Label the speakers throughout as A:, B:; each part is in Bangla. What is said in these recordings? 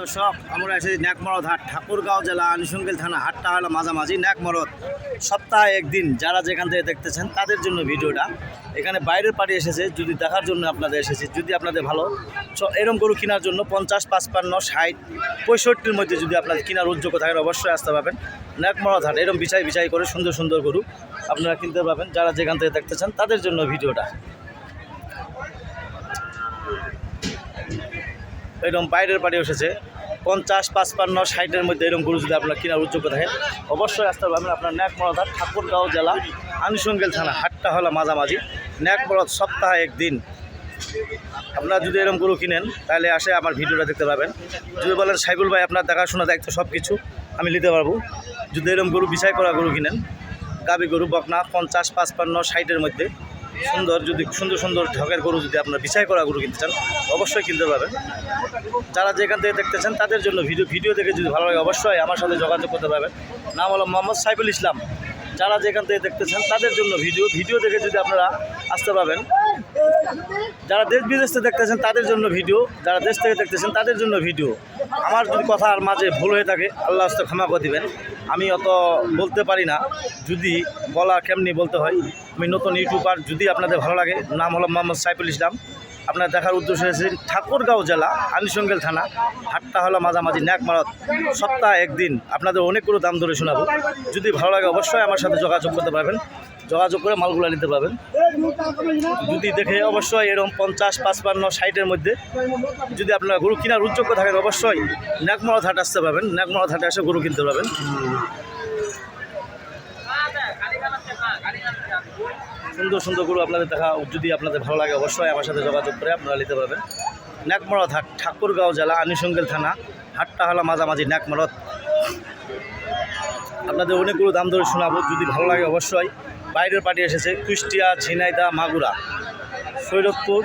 A: দর্শক, আমরা এসেছি ন্যাকমরদ হাট, ঠাকুরগাঁও জেলা আনুষঙ্গিল থানা, হাটটা হলো মাঝামাঝি ন্যাকমরদ। সপ্তাহে একদিন যারা যেখান থেকে দেখতেছেন, তাদের জন্য ভিডিওটা। এখানে বাইরের পাড়ি এসেছে, যদি দেখার জন্য আপনাদের এসেছে, যদি আপনাদের ভালো এরম গরু কেনার জন্য পঞ্চাশ, পাঁচপান্ন, ষাট, পঁয়ষট্টির মধ্যে যদি আপনাদের কেনার উদ্যোগ থাকেন, অবশ্যই আসতে পারবেন। ন্যাকমরদ হাট, এরম বিচাই বিচাই করে সুন্দর সুন্দর গরু আপনারা কিনতে পারবেন। যারা যেখান থেকে দেখতেছেন, তাদের জন্য ভিডিওটা। এরকম বাইরের বাড়ি এসেছে। পঞ্চাশ, পাঁচপান্ন, ষাটের মধ্যে এরকম গরু যদি আপনার কেনার উদ্যোগ থাকেন অবশ্যই আসতে পারবেন আপনার ন্যাকমরদার ঠাকুরগাঁও জেলা, আনুষঙ্গিল থানা, হাটটা হলো মাঝামাঝি। ন্যাকমরদ সপ্তাহে একদিন। আপনারা যদি এরকম গরু কিনেন, তাহলে আসে আমার ভিডিওটা দেখতে পাবেন। যদি বলেন সাইবুল ভাই, আপনার দেখাশোনা দায়িত্ব সব কিছু আমি নিতে পারব। যদি এরকম গরু বিচাই করা গরু কিনেন গাবি গরু, বকনা, পঞ্চাশ, পাঁচপান্ন, ষাটের মধ্যে সুন্দর, যদি সুন্দর সুন্দর ঢকের গরু যদি আপনার বিচার করা গরু কিনতে চান, অবশ্যই কিনতে পারবেন। যারা যেখান থেকে দেখতে চান, তাদের জন্য ভিডিও ভিডিও দেখে যদি ভালো লাগে, অবশ্যই আমার সাথে যোগাযোগ করতে পারবেন। নাম হলো মোহাম্মদ সাইফুল ইসলাম। যারা যেখান থেকে দেখতেছেন তাদের জন্য ভিডিও ভিডিও দেখে যদি আপনারা আসতে পারবেন যারা দেশ বিদেশ থেকে দেখতেছেন তাদের জন্য ভিডিও, যারা দেশ থেকে দেখতেছেন তাদের জন্য ভিডিও। আমার যদি কথার মাঝে ভুল হয়ে থাকে, আল্লাহ হস্তে ক্ষমা করে দিবেন। আমি অত বলতে পারি না, যদি বলা কেমনি বলতে হয়। আমি নতুন ইউটিউবার, যদি আপনাদের ভালো লাগে, নাম হলো মোহাম্মদ সাইফুল ইসলাম। আপনার দেখার উদ্দেশ্য হয়েছে ঠাকুরগাঁও জেলা, আনিসঙ্গেল থানা। হাটটা হলো মাঝামাঝি ন্যাকমারত। সপ্তাহে একদিন আপনাদের অনেকগুলো দাম ধরে শোনাবো। যদি ভালো লাগে অবশ্যই আমার সাথে যোগাযোগ করতে পারবেন। যোগাযোগ করে মালগুলো নিতে পারবেন। যদি দেখে অবশ্যই এরকম পঞ্চাশ, পাঁচপান্ন, ষাটের মধ্যে যদি আপনারা গরু কেনার উদ্যোগ থাকেন, অবশ্যই ন্যাকমরত হাট আসতে পারবেন। ন্যাকমরত হাটে এসে গরু কিনতে পারবেন। সুন্দর সুন্দর গরু আপনাদের দেখা, যদি আপনাদের ভালো লাগে, অবশ্যই আমার সাথে যোগাযোগ করে আপনারা নিতে পারবেন। ন্যাকমরত হাট, ঠাকুরগাঁও জেলা, আনিসঙ্গেল থানা হাটটা হলো মাঝামাঝি ন্যাকমরত আপনাদের অনেকগুলো দাম ধরে শোনাবো। যদি ভালো লাগে, অবশ্যই বাইরের পার্টি এসেছে, কুষ্টিয়া ঝিনাইদা মাগুরা। সৈরতপুর,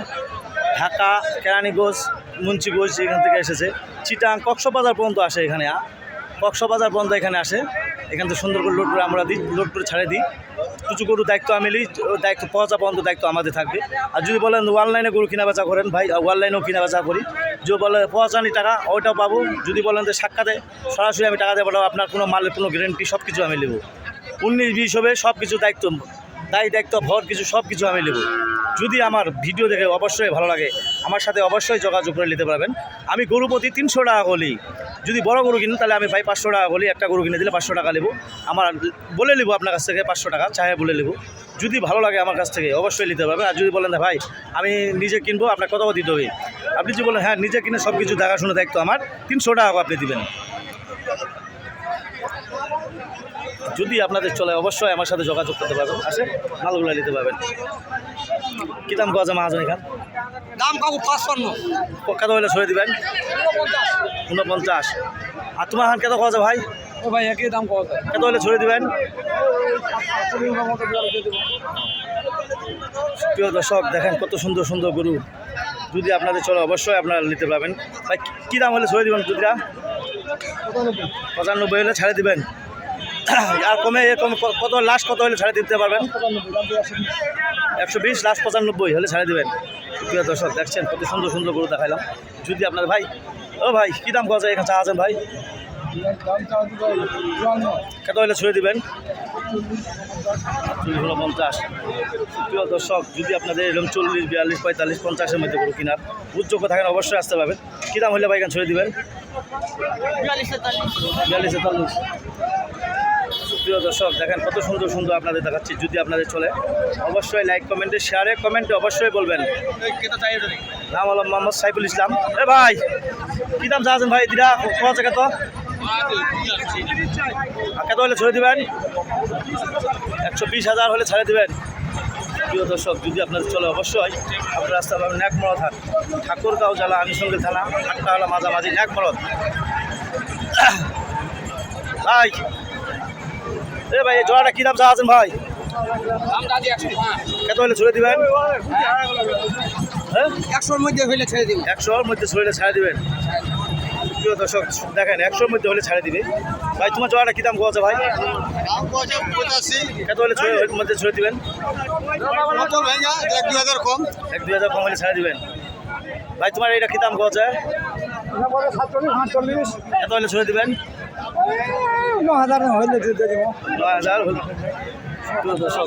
A: ঢাকা, কেরানীগঞ্জ, মুন্সিগঞ্জ এখান থেকে এসেছে। চিটাং কক্সবাজার পর্যন্ত আসে এখানে। কক্সবাজার পর্যন্ত এখানে আসে। এখান থেকে সুন্দর করে লোড করে আমরা দিই, লোড করে ছাড়ে দিই। কিছু গরু দায়িত্ব আমি নিই দায়িত্ব পচা পর্যন্ত দায়িত্ব আমাদের থাকবে। আর যদি বলেন অনলাইনে গরু কিনা বেচা করেন ভাই অনলাইনেও কিনা বেচা করি। যদি বলে পৌঁছানি টাকা, ওইটাও পাবো। যদি বলেন যে সাক্ষাতে সরাসরি আমি টাকা দেবো আপনার কোনো মালের কোনো গ্যারেন্টি সব কিছু আমি নেব। উনিশ, বিশ হবে সব কিছু দায়িত্ব দায়ী দায়িত্ব, ভর কিছু সব কিছু আমি নেব। যদি আমার ভিডিও দেখে অবশ্যই ভালো লাগে, আমার সাথে অবশ্যই যোগাযোগ করে নিতে পারবেন। আমি গরু প্রতি তিনশো টাকা করি যদি বড় গরু কিনি, তাহলে আমি ভাই পাঁচশো টাকা করি একটা গরু কিনে দিলে পাঁচশো টাকা নেব। আমার বলে নেব আপনার কাছ থেকে পাঁচশো টাকা চাহে বলে নেব। যদি ভালো লাগে আমার কাছ থেকে, অবশ্যই নিতে পারবেন। আর যদি বলেন ভাই, আমি নিজে কিনবো, আপনার কত দিতে হবে? আপনি যদি বলেন হ্যাঁ নিজে কিনে সব কিছু দেখাশোনা দায়িত্ব আমার, তিনশো টাকা আপনি দিবেন। যদি আপনাদের চলে অবশ্যই আমার সাথে যোগাযোগ করতে পারবেন। আসে মালগুলো নিতে পারবেন। কী দাম পাওয়া যায় মাহাজন এখান
B: দাম কাকু পাঁচপান্ন।
A: কত হলে ছড়ে দিবেন? ঊনপঞ্চাশ। আর তোমার হান কত যায় ভাই?
B: ও ভাই একই দাম কত
A: কত হলে ছড়ে দিবেন? প্রিয় দর্শক দেখেন কত সুন্দর সুন্দর গরু। যদি আপনাদের চলে অবশ্যই আপনারা নিতে পারবেন। ভাই কী দাম হলে ছড়ে দিবেন দুটা পঁচানব্বই হলে ছাড়ে দিবেন। আর কমে এরকম কত লাস্ট কত হলে ছাড়ে দিতে পারবেন? একশো বিশ লাস্ট পঁচানব্বই হলে ছাড়ে দিবেন। প্রিয় দর্শক, দেখছেন কত সুন্দর সুন্দর গরু দেখাইলাম। যদি আপনার ভাই, ও ভাই, কী দাম যায় এখানে চা আছেন ভাই? কত হলে ছুঁড়ে দেবেন? চল্লিশ হলো পঞ্চাশ। প্রিয় দর্শক, যদি আপনাদের এরকম চল্লিশ, বিয়াল্লিশ, পঁয়তাল্লিশ, পঞ্চাশের মধ্যে গরু কেনার উদ্যোগ থাকেন অবশ্যই আসতে পারবেন। কী দাম হলে ভাই এখানে ছুঁড়ে দিবেন? বিয়াল্লিশ, তেতাল্লিশ। প্রিয় দর্শক, দেখেন কত সুন্দর সুন্দর আপনাদের দেখাচ্ছি, যদি আপনাদের চলে। অবশ্যই লাইক কমেন্টে শেয়ারে কমেন্টে অবশ্যই বলবেন। নাম হলো মোহাম্মদ সাইফুল ইসলাম। এ ভাই, কী দাম চাচ্ছেন ভাই? দিদা কত আছে কত হলে ছেড়ে দেবেন? একশো বিশ হাজার হলে ছেড়ে দেবেন। প্রিয় দর্শক, যদি আপনাদের চলে, অবশ্যই আপনার রাস্তা পাবেন ন্যাকমরদ হাট ঠাকুরগাঁও জেলা আনুষঙ্গিক থানা হাটটা হলো মাঝামাঝি ন্যাকমরদ ভাই এ ভাই জোড়াটা কী দাম ভাই?
B: দাম দাদি একশো পাঁচ
A: কত হলে ছুড়ে দিবেন? হ্যাঁ?
B: একশোর মধ্যে হইলে ছেড়ে দিব।
A: একশোর মধ্যে ছড়িয়ে ছাড়ে দিবেন। প্রিয় দর্শক দেখেন একশোর মধ্যে হলে ছাড়ে দিবে। ভাই তোমার জোড়াটা কী দাম আছে ভাই?
B: দাম
A: কত হলে ছড়ে মধ্যে ছড়ে দিবেন?
B: এক দু হাজার কম।
A: এক দুই হাজার কম হলে ছাড়ে দিবেন। ভাই তোমার এটা কী দাম
B: আটচল্লিশ।
A: এত হলে ছেড়ে দেবেন?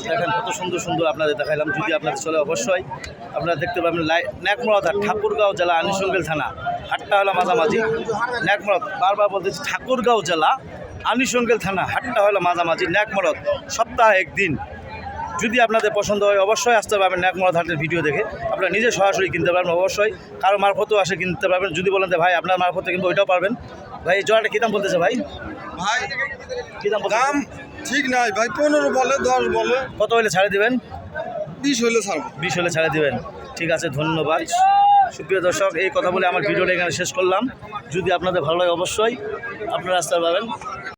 A: দেখেন কত সুন্দর সুন্দর আপনাদের যদি চলে অবশ্যই। আপনারা দেখতে ঠাকুরগাঁও জেলা আনিসঙ্গেল থানা, হাটটা হলো মাঝামাঝি। ন্যাকমরদ বারবার বলতেছি ঠাকুরগাঁও জেলা আনিসঙ্গেল থানা, হাটটা হলো মাঝামাঝি। ন্যাকমরদ সপ্তাহে একদিন। যদি আপনাদের পছন্দ হয়, অবশ্যই আসতে পারবেন ন্যাকমরদ হাটের ভিডিও দেখে। আপনারা নিজে সরাসরি কিনতে পারবেন অবশ্যই। কারও মারফতেও আসে কিনতে পারবেন। যদি বলেন ভাই, আপনার মারফতে কিন্তু ওইটাও পারবেন। ভাই জোড়াটা কী দাম বলতেছে ভাই?
B: ভাই
A: কী দাম
B: ঠিক নাই ভাই পনেরো বলে দশ বলে।
A: কত হলে ছাড়ে দিবেন?
B: বিশ হলে ছাড়ব।
A: বিশ হলে ছাড়ে দিবেন। ঠিক আছে ধন্যবাদ। সুপ্রিয় দর্শক এই কথা বলে আমার ভিডিওটা এখানে শেষ করলাম। যদি আপনাদের ভালো লাগে অবশ্যই আপনারা আসতে পারবেন